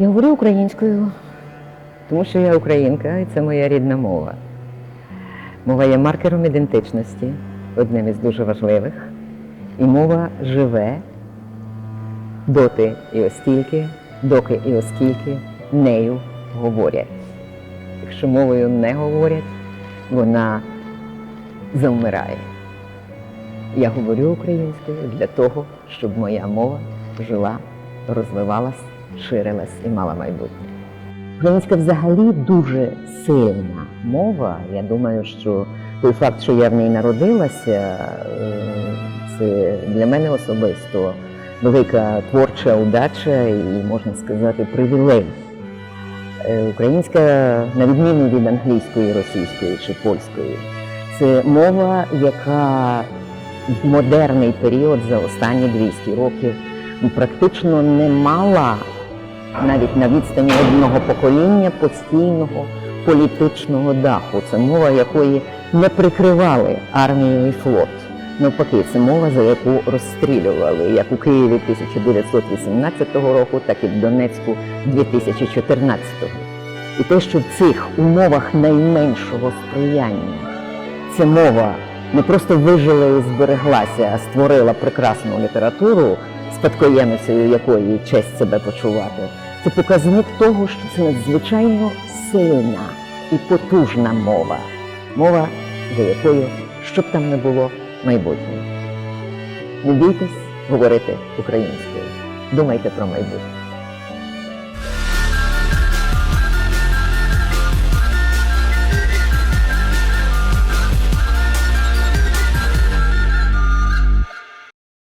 Я говорю українською, тому що я українка, і це моя рідна мова. Мова є маркером ідентичності, одним із дуже важливих. І мова живе доти і остільки, доки і оскільки нею говорять. Якщо мовою не говорять, вона завмирає. Я говорю українською для того, щоб моя мова жила, розвивалась, ширилась і мала майбутнє. Українська взагалі дуже сильна мова. Я думаю, що той факт, що я в ній народилася, е, це для мене особисто велика творча удача і, можна сказати, привілей. Е, Українська, на відміну від англійської, російської чи польської, це мова, яка в модерний період за останні 200 років практично не мала навіть на відстані одного покоління постійного політичного даху. Це мова, якої не прикривали армію і флот. Навпаки, це мова, за яку розстрілювали як у Києві 1918 року, так і в Донецьку 2014. І те, що в цих умовах найменшого сприяння ця мова не просто вижила і збереглася, а створила прекрасну літературу, спадкоємицею якої честь себе почувати. Це показник того, що це надзвичайно сильна і потужна мова. Мова, за якою, щоб там не було, майбутнє. Не бійтесь говорити українською. Думайте про майбутнє.